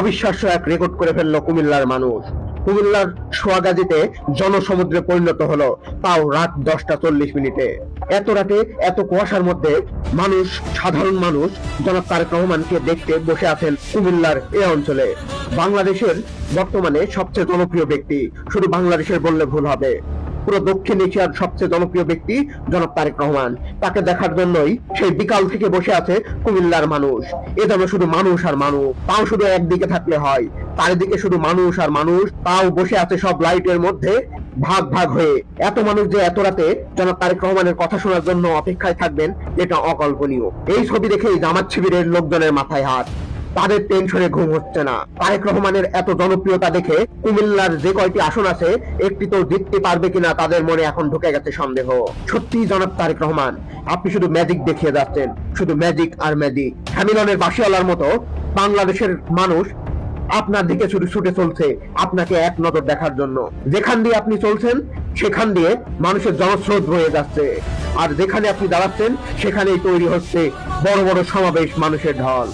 অবিশ্বাস্য এক রেকর্ড করে ফেলল কুমিল্লার মানুষ। কুমিল্লার সোয়াগাজীতে জনসমুদ্রে পরিণত হলো তাও রাত দশটা চল্লিশ মিনিটে। এত রাতে এত কুয়াশার মধ্যে মানুষ, সাধারণ মানুষ, জনাব তারেক রহমানকে দেখতে বসে আছেন কুমিল্লার এ অঞ্চলে। বাংলাদেশের বর্তমানে সবচেয়ে জনপ্রিয় ব্যক্তি, শুধু বাংলাদেশের বললে ভুল হবে। পুরো দক্ষিণ এশিয়ার সবচেয়ে জনপ্রিয় ব্যক্তি জনাব তারেক রহমান। তাকে দেখার জন্যই সেই বিকাল থেকে বসে আছে কুমিল্লার মানুষ। এ যেন শুধু মানুষ আর মানুষ তাও শুধু একদিকে থাকলে হয়। চারিদিকে শুধু মানুষ আর মানুষ, তাও বসে আছে সব লাইটের মধ্যে ভাগ ভাগ হয়ে। এত মানুষ যে এত রাতে জনাব তারেক রহমানের কথা শোনার জন্য অপেক্ষায় থাকবেন এটা অকল্পনীয়। এই ছবি দেখেই জামাত শিবিরের লোকজনের মাথায় হাত। তাদের টেনশনে ঘুম হচ্ছে না। তারেক রহমানের এত জনপ্রিয়তা দেখে কুমিল্লার যে কয়টি আসন আছে, একটি তো জিততে পারবে কিনা তাদের মনে এখন ঢুকে গেছে সন্দেহ। সত্যি জনাব তারেক রহমান, আপনি শুধু ম্যাজিক দেখিয়ে যাচ্ছেন, শুধু ম্যাজিক আর ম্যাজিক হ্যামিলনের বাসিওয়ালার মতো বাংলাদেশের মানুষ আপনার দিকে শুধু ছুটে চলছে, আপনাকে এক নজর দেখার জন্য। যেখান দিয়ে আপনি চলছেন, সেখান দিয়ে মানুষের জনস্রোত বয়ে যাচ্ছে। আর যেখানে আপনি দাঁড়াচ্ছেন, সেখানেই তৈরি হচ্ছে বড় বড় সমাবেশ মানুষের ঢল।